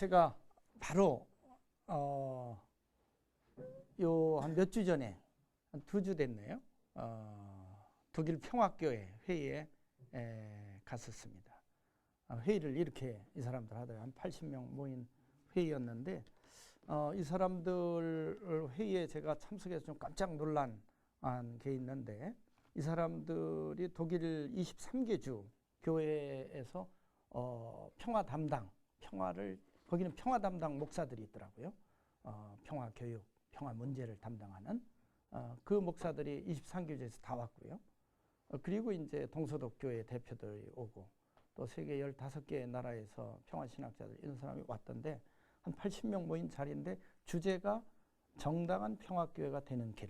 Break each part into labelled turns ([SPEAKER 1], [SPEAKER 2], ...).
[SPEAKER 1] 제가 바로 어, 요 한 몇 주 전에 한 두 주 됐네요. 어, 독일 평화교회 회의에 에, 갔었습니다. 어, 회의를 이렇게 이 사람들 하더라고요. 한 80명 모인 회의였는데 어, 이 사람들 회의에 제가 참석해서 좀 깜짝 놀란 게 있는데 이 사람들이 독일 23개 주 교회에서 어, 평화 담당, 평화를 거기는 평화 담당 목사들이 있더라고요. 어, 평화 교육, 평화 문제를 담당하는 어, 그 목사들이 23교제에서 다 왔고요. 어, 그리고 이제 동서독 교회 대표들이 오고 또 세계 15개 나라에서 평화 신학자들 이런 사람이 왔던데 한 80명 모인 자리인데 주제가 정당한 평화 교회가 되는 길.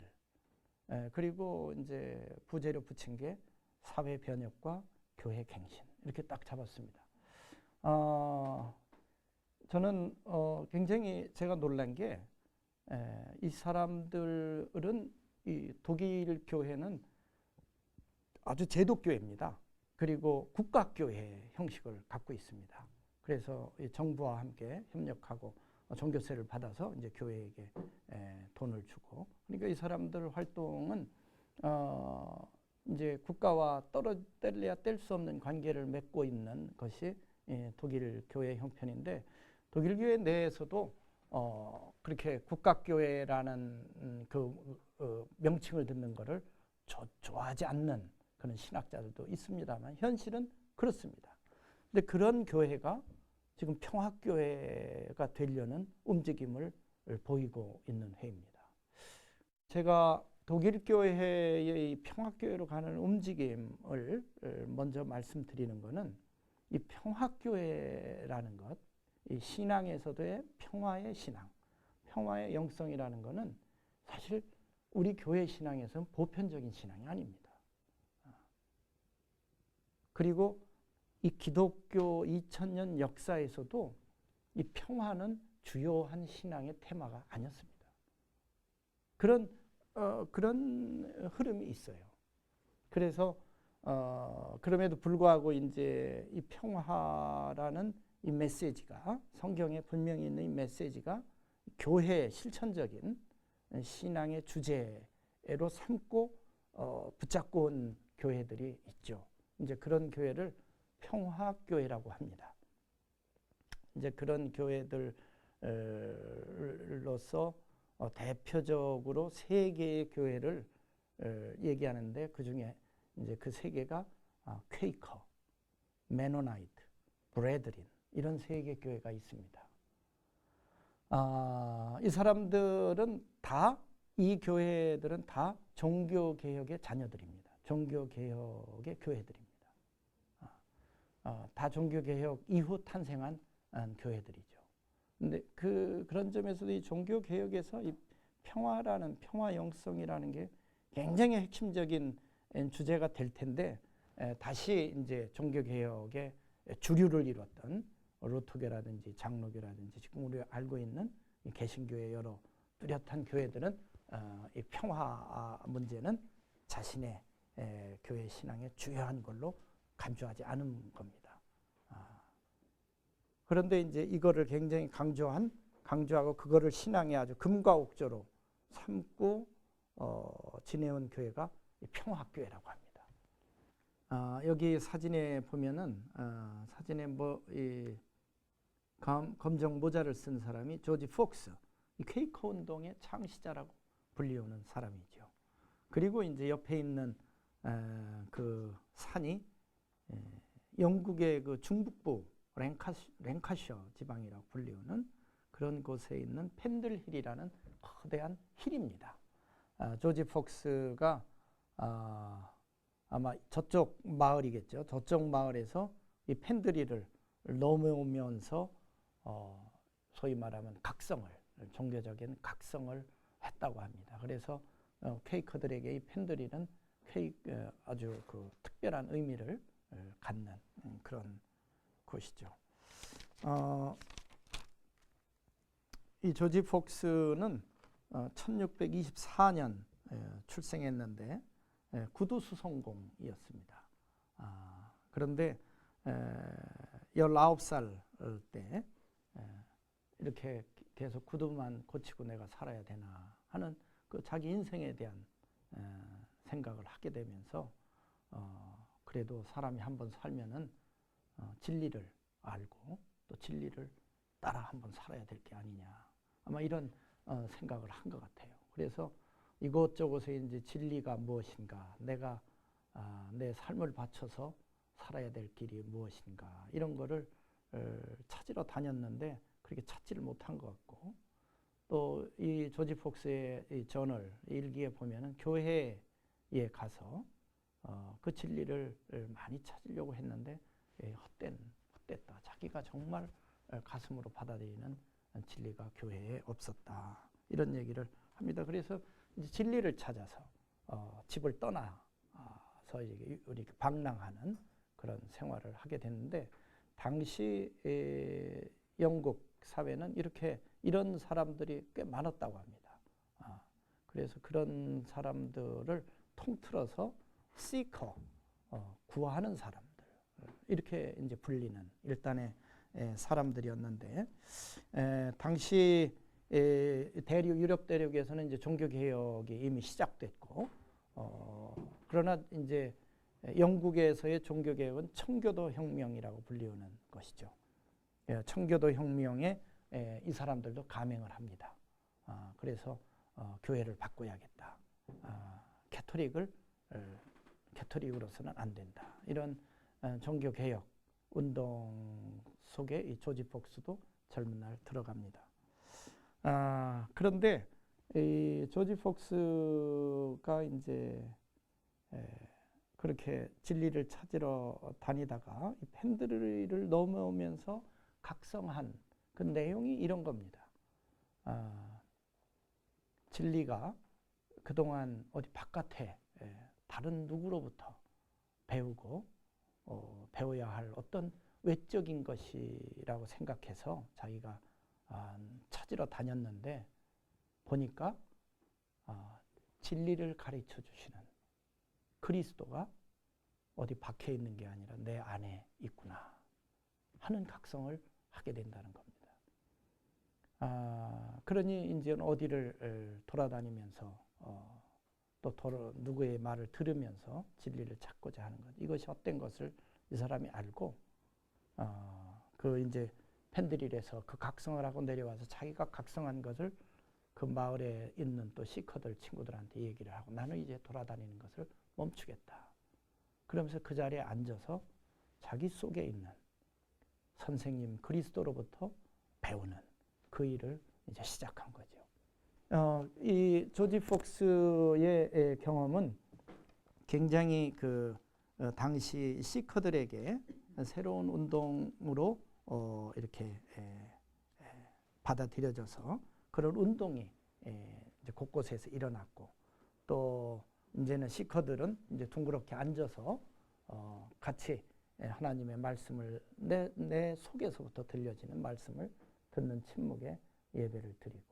[SPEAKER 1] 에, 그리고 이제 부제로 붙인 게 사회 변혁과 교회 갱신 이렇게 딱 잡았습니다. 어, 저는 어, 굉장히 제가 놀란 게 이 사람들은 이 독일 교회는 아주 제독교회입니다. 그리고 국가교회 형식을 갖고 있습니다. 그래서 정부와 함께 협력하고 종교세를 받아서 이제 교회에게 돈을 주고 그러니까 이 사람들 활동은 어 이제 국가와 떨어 뗄래야 뗄 수 없는 관계를 맺고 있는 것이 예, 독일 교회 형편인데 독일 교회 내에서도 어, 그렇게 국가교회라는 음, 그 어, 명칭을 듣는 것을 조, 좋아하지 않는 그런 신학자들도 있습니다만 현실은 그렇습니다. 근데 그런 교회가 지금 평화교회가 되려는 움직임을 보이고 있는 해입니다. 제가 독일 교회의 평화교회로 가는 움직임을 먼저 말씀드리는 것은 이 평화교회라는 것, 이 신앙에서도의 평화의 신앙, 평화의 영성이라는 것은 사실 우리 교회 신앙에서는 보편적인 신앙이 아닙니다. 그리고 이 기독교 2000년 역사에서도 이 평화는 주요한 신앙의 테마가 아니었습니다. 그런 어, 그런 흐름이 있어요. 그래서 어, 그럼에도 불구하고 이제 이 평화라는 이 메시지가 성경에 분명히 있는 이 메시지가 교회 실천적인 신앙의 주제로 삼고 어, 붙잡고 온 교회들이 있죠. 이제 그런 교회를 평화교회라고 합니다. 이제 그런 교회들로서 어, 대표적으로 세 개의 교회를 어, 얘기하는데 그 중에 이제 그 세 개가 아, 퀘이커, 메노나이트, 브레드린 이런 세개 교회가 있습니다. 아, 이 사람들은 다 이 교회들은 다 종교 개혁의 자녀들입니다. 종교 개혁의 교회들입니다. 아, 아, 다 종교 개혁 이후 탄생한 교회들이죠. 근데 그 그런 점에서도 이 종교 개혁에서 이 평화라는 평화 영성이라는 게 굉장히 핵심적인 주제가 될 텐데 다시 이제 종교 개혁의 주류를 이뤘던 로토교라든지 장로교라든지 지금 우리가 알고 있는 개신교의 여러 뚜렷한 교회들은 어, 이 평화 문제는 자신의 교회 신앙의 주요한 걸로 간주하지 않은 겁니다. 아. 그런데 이제 이거를 굉장히 강조한 강조하고 그거를 신앙의 아주 금과 옥조로 삼고 어, 지내온 교회가 평화교회라고 합니다. 아, 여기 사진에 보면은 아, 사진에 뭐이 검정 모자를 쓴 사람이 조지 폭스, 이 케이커 운동의 창시자라고 불리우는 사람이죠. 그리고 이제 옆에 있는 에, 그 산이 에, 영국의 그 중북부 랭카시, 랭카셔 지방이라고 불리우는 그런 곳에 있는 펜들힐이라는 거대한 힐입니다. 아, 조지 폭스가 아, 아마 저쪽 마을이겠죠. 저쪽 마을에서 이 펜들힐을 넘어오면서 어, 소위 말하면 각성을 종교적인 각성을 했다고 합니다. 그래서 어, 케이커들에게 이 펜들이는 케이 어, 아주 그 특별한 의미를 어, 갖는 음, 그런 곳이죠. 어, 이 조지 폭스는 1624년 출생했는데 구두 수 성공이었습니다. 아, 그런데 19살 때 이렇게 계속 구두만 고치고 내가 살아야 되나 하는 그 자기 인생에 대한 에, 생각을 하게 되면서 어, 그래도 사람이 한번 살면은 어, 진리를 알고 또 진리를 따라 한번 살아야 될 게 아니냐 아마 이런 어, 생각을 한 것 같아요. 그래서 이곳저곳에 이제 진리가 무엇인가 내가 아, 내 삶을 바쳐서 살아야 될 길이 무엇인가 이런 거를 어, 찾으러 다녔는데 그렇게 찾지를 못한 것 같고 또 이 조지 폭스의 이 저널 일기에 보면은 교회에 가서 어, 그 진리를 많이 찾으려고 했는데 예, 헛된 헛됐다. 자기가 정말 어, 가슴으로 받아들이는 진리가 교회에 없었다. 이런 얘기를 합니다. 그래서 진리를 찾아서 어, 집을 떠나서 이제 우리 방랑하는 그런 생활을 하게 됐는데 당시 에, 영국 사회는 이렇게 이런 사람들이 꽤 많았다고 합니다. 아, 그래서 그런 사람들을 통틀어서 seeker, 어, 구하는 사람들 이렇게 이제 불리는 일단의 에, 사람들이었는데 에, 당시 에, 대륙 유럽 대륙에서는 이제 종교 개혁이 이미 시작됐고 어, 그러나 이제 영국에서의 종교 개혁은 청교도 혁명이라고 불리우는 것이죠. 예, 청교도 혁명에 예, 이 사람들도 감행을 합니다. 아, 그래서 어, 교회를 바꿔야겠다. 아, 캐토릭을 어, 캐토릭으로서는 안 된다. 이런 어, 종교 개혁 운동 속에 이 조지 폭스도 젊은 날 들어갑니다. 아, 그런데 이 조지 폭스가 이제 에, 그렇게 진리를 찾으러 다니다가 이 팬들을 넘어오면서 각성한 그 내용이 이런 겁니다. 아, 진리가 그동안 어디 바깥에 예, 다른 누구로부터 배우고 어, 배워야 할 어떤 외적인 것이라고 생각해서 자기가 아, 찾으러 다녔는데 보니까 아, 진리를 가르쳐 주시는 그리스도가 어디 밖에 있는 게 아니라 내 안에 있구나 하는 각성을 하게 된다는 겁니다. 아, 그러니 이제 어디를 돌아다니면서 어, 또 도로, 누구의 말을 들으면서 진리를 찾고자 하는 것 이것이 헛된 것을 이 사람이 알고 어, 그 이제 팬들이래서 그 각성을 하고 내려와서 자기가 각성한 것을 그 마을에 있는 또 시커들 친구들한테 얘기를 하고 나는 이제 돌아다니는 것을 멈추겠다. 그러면서 그 자리에 앉아서 자기 속에 있는 선생님 그리스도로부터 배우는 그 일을 이제 시작한 거죠. 어, 이 조지 폭스의 경험은 굉장히 그 어, 당시 시커들에게 새로운 운동으로 어, 이렇게 받아들여져서 그런 운동이 에, 이제 곳곳에서 일어났고 또 이제는 시커들은 이제 둥그렇게 앉아서 어, 같이 하나님의 말씀을 내, 내 속에서부터 들려지는 말씀을 듣는 침묵의 예배를 드리고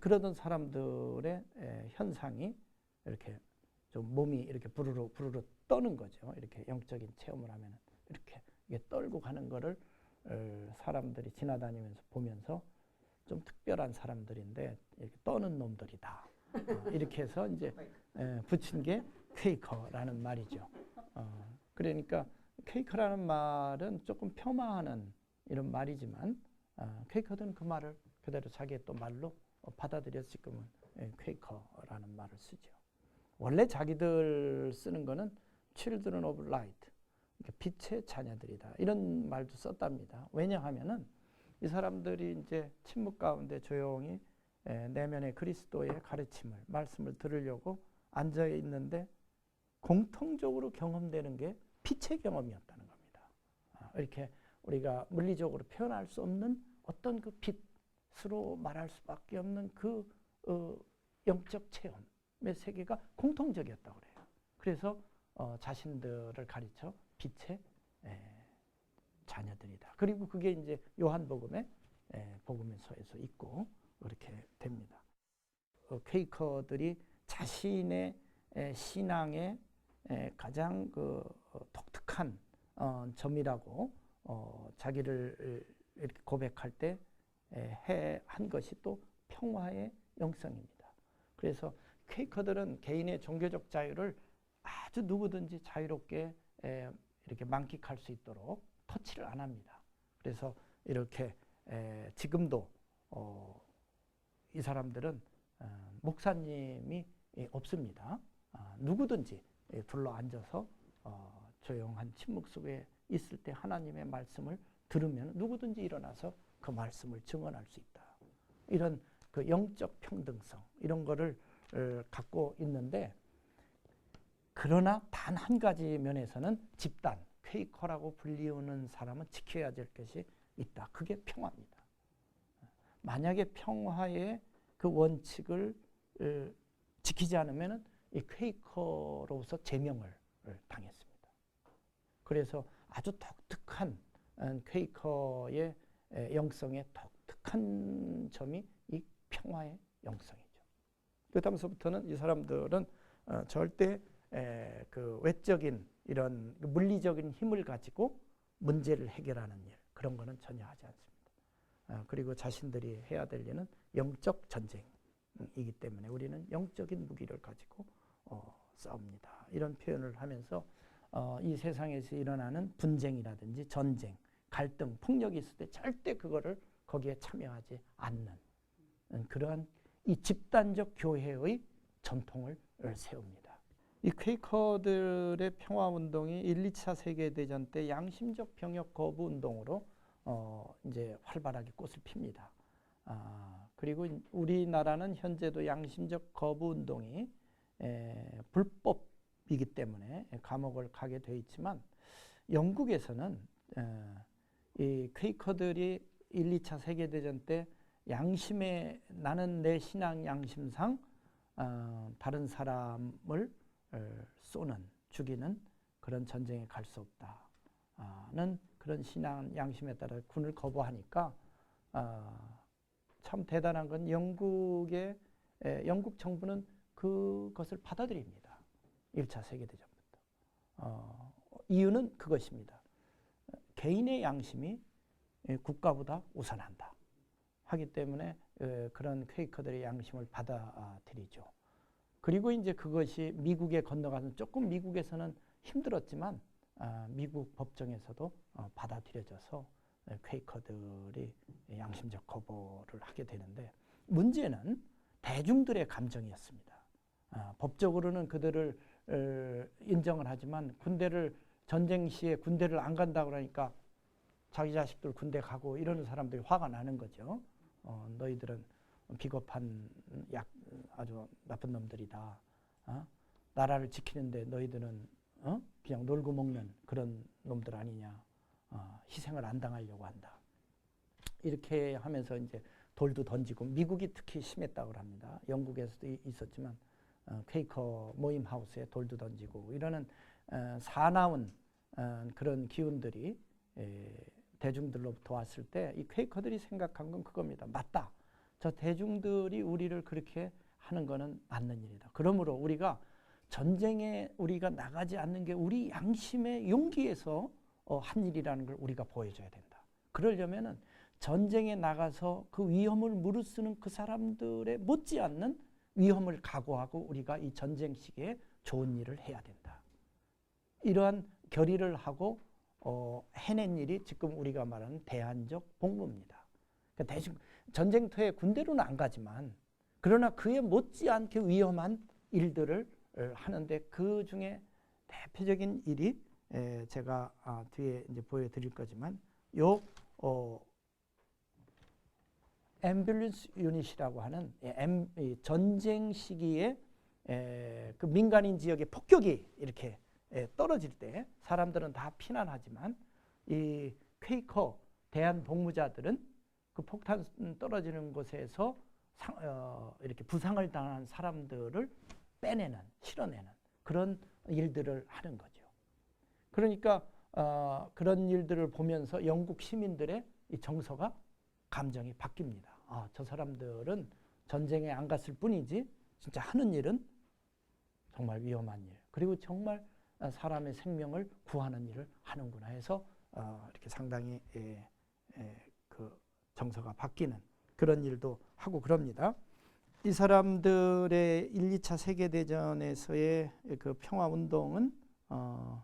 [SPEAKER 1] 그러던 사람들의 에, 현상이 이렇게 좀 몸이 이렇게 부르르 부르르 떠는 거죠. 이렇게 영적인 체험을 하면 이렇게 떨고 가는 거를 어, 사람들이 지나다니면서 보면서 좀 특별한 사람들인데 이렇게 떠는 놈들이다. 어, 이렇게 해서 이제 에, 붙인 게 퀘이커라는 말이죠. 어, 그러니까 퀘이커라는 말은 조금 폄하하는 이런 말이지만 어, 퀘이커들은 그 말을 그대로 자기의 또 말로 받아들여서 지금은 예, 퀘이커라는 말을 쓰죠. 원래 자기들 쓰는 거는 children of light, 그러니까 빛의 자녀들이다. 이런 말도 썼답니다. 왜냐하면은 이 사람들이 이제 침묵 가운데 조용히 예, 내면의 그리스도의 가르침을, 말씀을 들으려고 앉아 있는데 공통적으로 경험되는 게 빛의 경험이었다는 겁니다. 아, 이렇게 우리가 물리적으로 표현할 수 없는 어떤 그 빛으로 말할 수밖에 없는 그 어, 영적 체험의 세계가 공통적이었다고 그래요. 그래서 어, 자신들을 가르쳐 빛의 에, 자녀들이다. 그리고 그게 이제 요한복음의 에, 복음서에서 있고 그렇게 됩니다. 어, 퀘이커들이 자신의 에, 신앙의 에, 가장 그 어, 독특한 어, 점이라고 어, 자기를 이렇게 고백할 때 해 한 것이 또 평화의 영성입니다. 그래서 퀘이커들은 개인의 종교적 자유를 아주 누구든지 자유롭게 에, 이렇게 만끽할 수 있도록 터치를 안 합니다. 그래서 이렇게 에, 지금도 어, 이 사람들은 어, 목사님이 예, 없습니다. 아, 누구든지 예, 둘러 앉아서 어, 조용한 침묵 속에 있을 때 하나님의 말씀을 들으면 누구든지 일어나서 그 말씀을 증언할 수 있다. 이런 그 영적 평등성 이런 거를 어, 갖고 있는데 그러나 단 한 가지 면에서는 집단 퀘이커라고 불리우는 사람은 지켜야 될 것이 있다. 그게 평화입니다. 만약에 평화의 그 원칙을 어, 지키지 않으면 이 퀘이커로서 제명을 당했습니다. 그래서 아주 독특한 어, 퀘이커의 에, 영성의 독특한 점이 이 평화의 영성이죠. 그다음서부터는 이 사람들은 어, 절대 에, 그 외적인 이런 물리적인 힘을 가지고 문제를 해결하는 일 그런 거는 전혀 하지 않습니다. 어, 그리고 자신들이 해야 될 일은 영적 전쟁이기 때문에 우리는 영적인 무기를 가지고 어, 싸웁니다. 이런 표현을 하면서 어, 이 세상에서 일어나는 분쟁이라든지 전쟁, 갈등, 폭력이 있을 때 절대 그거를 거기에 참여하지 않는 음, 그러한 이 집단적 교회의 전통을 세웁니다. 이 퀘이커들의 평화 운동이 1, 2차 세계 대전 때 양심적 병역 거부 운동으로 어 이제 활발하게 꽃을 핍니다. 아, 그리고 우리나라는 현재도 양심적 거부 운동이 에, 불법이기 때문에 감옥을 가게 돼 있지만 영국에서는 에, 이 퀘이커들이 1, 2차 세계 대전 때 양심에 나는 내 신앙 양심상 어, 다른 사람을 쏘는 죽이는 그런 전쟁에 갈 수 없다는 그런 신앙 양심에 따라 군을 거부하니까 어, 참 대단한 건 영국의 영국 정부는 그것을 받아들입니다. 1차 세계대전부터. 어, 이유는 그것입니다. 개인의 양심이 국가보다 우선한다. 하기 때문에 그런 퀘이커들의 양심을 받아들이죠. 그리고 이제 그것이 미국에 건너가서 조금 미국에서는 힘들었지만 아, 미국 법정에서도 어, 받아들여져서 퀘이커들이 양심적 거부를 하게 되는데 문제는 대중들의 감정이었습니다. 아, 법적으로는 그들을 인정을 하지만 군대를 전쟁 시에 군대를 안 간다 그러니까 자기 자식들 군대 가고 이러는 사람들이 화가 나는 거죠. 어, 너희들은 비겁한 약 아주 나쁜 놈들이다. 어? 나라를 지키는데 너희들은 어? 그냥 놀고 먹는 그런 놈들 아니냐. 어, 희생을 안 당하려고 한다. 이렇게 하면서 이제 돌도 던지고 미국이 특히 심했다고 합니다. 영국에서도 있었지만 어, 퀘이커 모임 하우스에 돌도 던지고 이러는 어, 사나운 어, 그런 기운들이 에, 대중들로부터 왔을 때이 퀘이커들이 생각한 건 그겁니다. 맞다. 저 대중들이 우리를 그렇게 하는 것은 맞는 일이다. 그러므로 우리가 전쟁에 우리가 나가지 않는 게 우리 양심의 용기에서 어, 한 일이라는 걸 우리가 보여줘야 된다. 그러려면은 전쟁에 나가서 그 위험을 무릅쓰는 그 사람들의 못지않는 위험을 각오하고 우리가 이 전쟁 시기에 좋은 일을 해야 된다. 이러한 결의를 하고 어, 해낸 일이 지금 우리가 말하는 대안적 복무입니다. 그러니까 대신 전쟁터에 군대로는 안 가지만 그러나 그에 못지않게 위험한 일들을 어, 하는데 그 중에 대표적인 일이 제가 아, 뒤에 이제 보여드릴 거지만 요 어, 앰뷸런스 유닛이라고 하는 전쟁 시기에 그 민간인 지역에 폭격이 이렇게 떨어질 때 사람들은 다 피난하지만 이 퀘이커 대한 복무자들은 그 폭탄 떨어지는 곳에서 상, 어, 이렇게 부상을 당한 사람들을 빼내는 실어내는 그런 일들을 하는 거죠. 그러니까 어, 그런 일들을 보면서 영국 시민들의 이 정서가 감정이 바뀝니다. 아, 저 사람들은 전쟁에 안 갔을 뿐이지 진짜 하는 일은 정말 위험한 일. 그리고 정말 사람의 생명을 구하는 일을 하는구나 해서 어, 이렇게 상당히 예, 예, 그 정서가 바뀌는 그런 일도 하고 그럽니다. 이 사람들의 1, 2차 세계 대전에서의 그 평화 운동은 어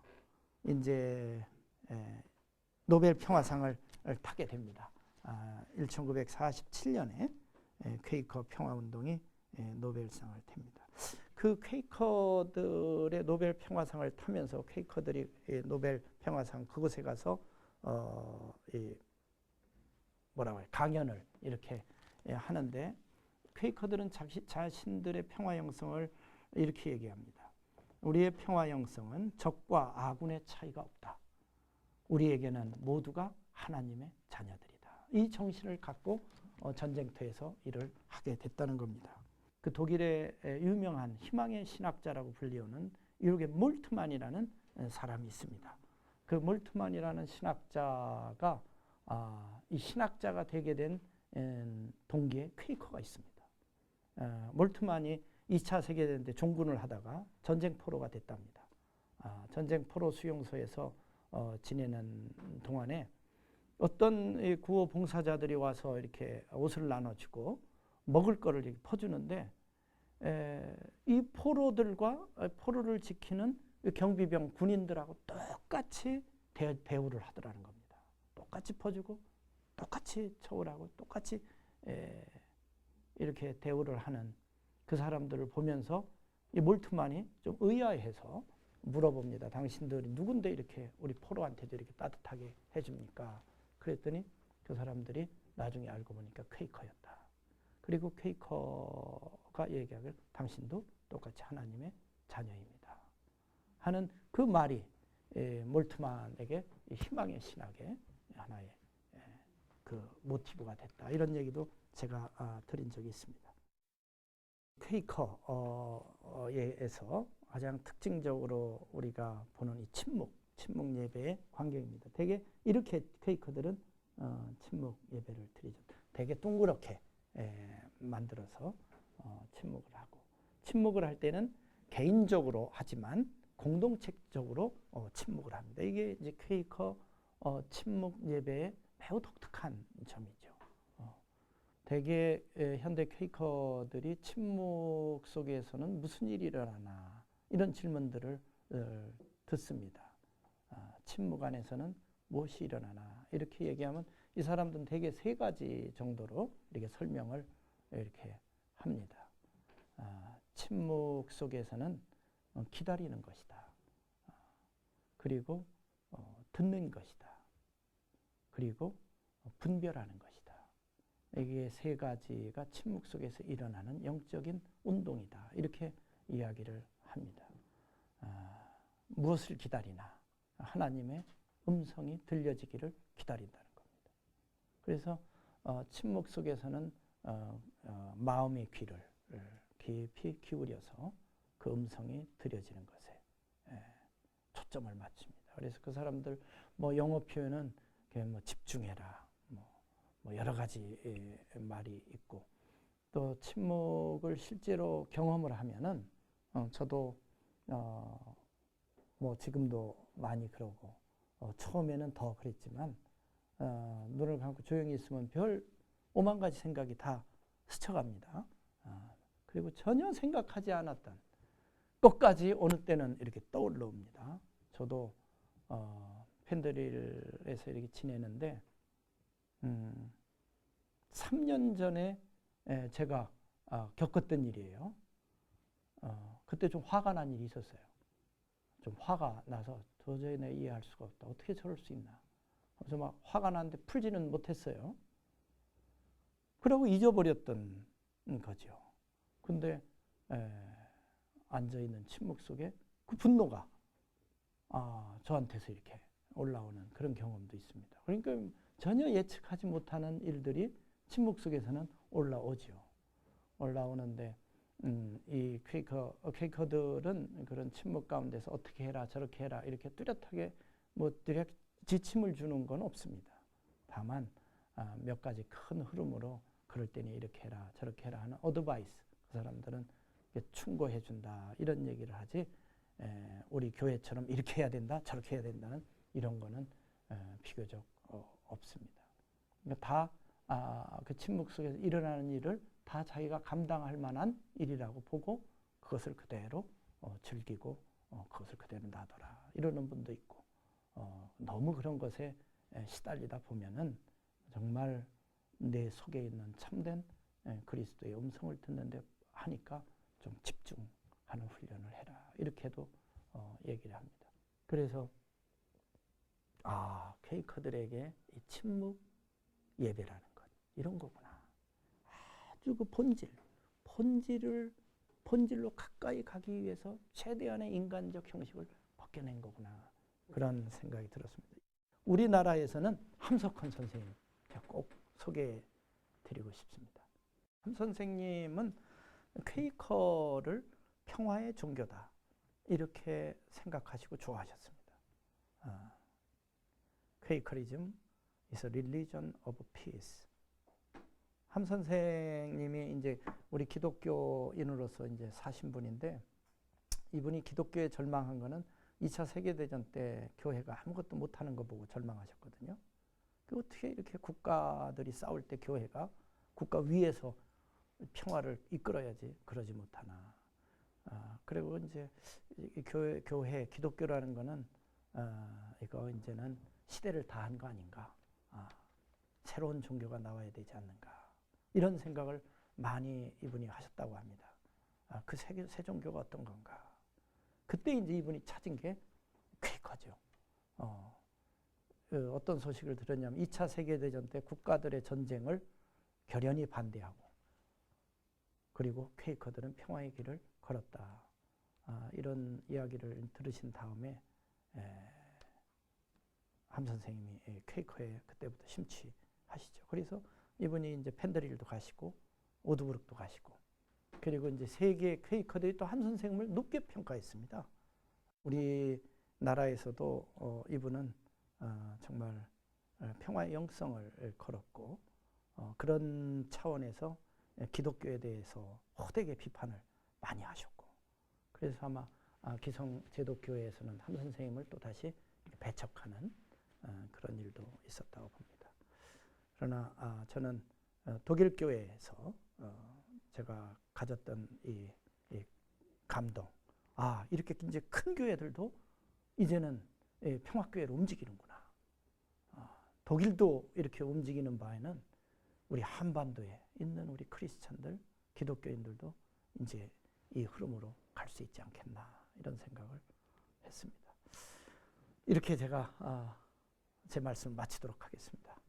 [SPEAKER 1] 이제 에, 노벨 평화상을 타게 됩니다. 아, 1947년에 에, 퀘이커 평화 운동이 에, 노벨상을 탑니다. 그 퀘이커들의 노벨 평화상을 타면서 퀘이커들이 이 노벨 평화상 그곳에 가서 어, 이 뭐라고 해 강연을 이렇게 예, 하는데 퀘이커들은 자시, 자신들의 평화 영성을 이렇게 얘기합니다. 우리의 평화 영성은 적과 아군의 차이가 없다. 우리에게는 모두가 하나님의 자녀들이다. 이 정신을 갖고 어, 전쟁터에서 일을 하게 됐다는 겁니다. 그 독일의 유명한 희망의 신학자라고 불리우는 유르게 몰트만이라는 사람이 있습니다. 그 몰트만이라는 신학자가 아, 이 신학자가 되게 된 동기에 퀘이커가 있습니다. 어, 몰트만이 2차 세계대전 때 종군을 하다가 전쟁 포로가 됐답니다. 아, 전쟁 포로 수용소에서 어, 지내는 동안에 어떤 구호 봉사자들이 와서 이렇게 옷을 나눠주고 먹을 거를 퍼주는데 에, 이 포로들과 포로를 지키는 경비병 군인들하고 똑같이 대, 대우를 하더라는 겁니다. 똑같이 퍼주고 똑같이 처우라고 똑같이 에, 이렇게 대우를 하는 그 사람들을 보면서 이 몰트만이 좀 의아해서 물어봅니다. 당신들이 누군데 이렇게 우리 포로한테도 이렇게 따뜻하게 해줍니까? 그랬더니 그 사람들이 나중에 알고 보니까 퀘이커였다. 그리고 퀘이커가 얘기하길 당신도 똑같이 하나님의 자녀입니다. 하는 그 말이 에, 몰트만에게 희망의 신학의 하나의 에, 그 모티브가 됐다. 이런 얘기도 제가 아, 드린 적이 있습니다. 퀘이커에서 가장 특징적으로 우리가 보는 이 침묵, 침묵 예배의 광경입니다. 대개 이렇게 퀘이커들은 어, 침묵 예배를 드리죠. 대개 동그랗게 에, 만들어서 어, 침묵을 하고 침묵을 할 때는 개인적으로 하지만 공동체적으로 어, 침묵을 합니다. 이게 이제 퀘이커 어, 침묵 예배의 매우 독특한 점이죠. 어, 대개 에, 현대 퀘이커들이 침묵 속에서는 무슨 일이 일어나나 이런 질문들을 어, 듣습니다. 아, 침묵 안에서는 무엇이 일어나나 이렇게 얘기하면 이 사람들은 대개 세 가지 정도로 이렇게 설명을 이렇게 합니다. 아, 침묵 속에서는 어, 기다리는 것이다. 아, 그리고 어, 듣는 것이다. 그리고 어, 분별하는 것이다. 이게 세 가지가 침묵 속에서 일어나는 영적인 운동이다. 이렇게 이야기를 합니다. 아, 무엇을 기다리나? 하나님의 음성이 들려지기를 기다린다는 겁니다. 그래서 어, 침묵 속에서는 어, 어, 마음의 귀를 깊이 기울여서 그 음성이 들려지는 것에 예, 초점을 맞춥니다. 그래서 그 사람들 뭐 영어 표현은 뭐 집중해라, 뭐, 뭐 여러 가지 예, 말이 있고 또 침묵을 실제로 경험을 하면은 어, 저도 어, 뭐 지금도 많이 그러고 어, 처음에는 더 그랬지만 어, 눈을 감고 조용히 있으면 별 오만 가지 생각이 다 스쳐갑니다. 어, 그리고 전혀 생각하지 않았던 것까지 어느 때는 이렇게 떠올라옵니다. 저도 어, 펜드릴에서 이렇게 지내는데 음, 3년 전에 에, 제가 아, 겪었던 일이에요. 어, 그때 좀 화가 난 일이 있었어요. 좀 화가 나서 도저히 내 이해할 수가 없다. 어떻게 저럴 수 있나. 그래서 막 화가 나는데 풀지는 못했어요. 그러고 잊어버렸던 거죠. 근데 앉아있는 침묵 속에 그 분노가 아, 저한테서 이렇게 올라오는 그런 경험도 있습니다. 그러니까 전혀 예측하지 못하는 일들이 침묵 속에서는 올라오죠. 올라오는데 음, 이 퀘이커, 어, 퀘이커들은 그런 침묵 가운데서 어떻게 해라 저렇게 해라 이렇게 뚜렷하게 뭐 뚜렷 지침을 주는 건 없습니다. 다만 아, 몇 가지 큰 흐름으로 그럴 때는 이렇게 해라 저렇게 해라 하는 어드바이스 그 사람들은 충고해 준다 이런 얘기를 하지 에, 우리 교회처럼 이렇게 해야 된다 저렇게 해야 된다는 이런 거는 에, 비교적 어, 없습니다. 그러니까 다 아, 그 침묵 속에서 일어나는 일을 다 자기가 감당할 만한 일이라고 보고 그것을 그대로 어, 즐기고 어, 그것을 그대로 놔둬라 이러는 분도 있고 어, 너무 그런 것에 에, 시달리다 보면은 정말 내 속에 있는 참된 에, 그리스도의 음성을 듣는데 하니까 좀 집중하는 훈련을 해라 이렇게도 어, 얘기를 합니다. 그래서 아 케이커들에게 이 침묵 예배라는 것 이런 거구나. 아주 그 본질, 본질을 본질로 가까이 가기 위해서 최대한의 인간적 형식을 벗겨낸 거구나. 그런 생각이 들었습니다. 우리나라에서는 함석헌 선생님 제가 꼭 소개해 드리고 싶습니다. 함 선생님은 퀘이커를 평화의 종교다. 이렇게 생각하시고 좋아하셨습니다. 아, 퀘이커리즘 is a religion of peace. 함 선생님이 이제 우리 기독교인으로서 이제 사신 분인데 이분이 기독교에 절망한 거는 2차 세계대전 때 교회가 아무것도 못하는 거 보고 절망하셨거든요. 그 어떻게 이렇게 국가들이 싸울 때 교회가 국가 위에서 평화를 이끌어야지 그러지 못하나. 아, 그리고 이제 이 교회, 교회 기독교라는 거는 아, 이거 이제는 시대를 다한 거 아닌가. 아, 새로운 종교가 나와야 되지 않는가. 이런 생각을 많이 이분이 하셨다고 합니다. 아, 그 새, 새 종교가 어떤 건가. 그때 이제 이분이 찾은 게 퀘이커죠. 어, 그 어떤 소식을 들었냐면 2차 세계대전 때 국가들의 전쟁을 결연히 반대하고 그리고 퀘이커들은 평화의 길을 걸었다. 아, 이런 이야기를 들으신 다음에 에, 함 선생님이 예, 퀘이커에 그때부터 심취하시죠. 그래서 이분이 이제 펜드릴도 가시고 오드브룩도 가시고 그리고 이제 세계 퀘이커들이 또함 선생님을 높게 평가했습니다. 우리 나라에서도 어, 이분은 어, 정말 어, 평화의 영성을 걸었고 어, 그런 차원에서 기독교에 대해서 호되게 비판을 많이 하셨고 그래서 아마 아, 기성 제독교회에서는 함 선생님을 또 다시 배척하는 어, 그런 일도 있었다고 봅니다. 그러나 아, 저는 어, 독일 교회에서 어, 제가 가졌던 이, 이 감동, 아 이렇게 이제 큰 교회들도 이제는 예, 평화교회로 움직이는구나. 아, 독일도 이렇게 움직이는 바에는 우리 한반도에 있는 우리 크리스찬들, 기독교인들도 이제 이 흐름으로 갈 수 있지 않겠나 이런 생각을 했습니다. 이렇게 제가 아, 제 말씀을 마치도록 하겠습니다.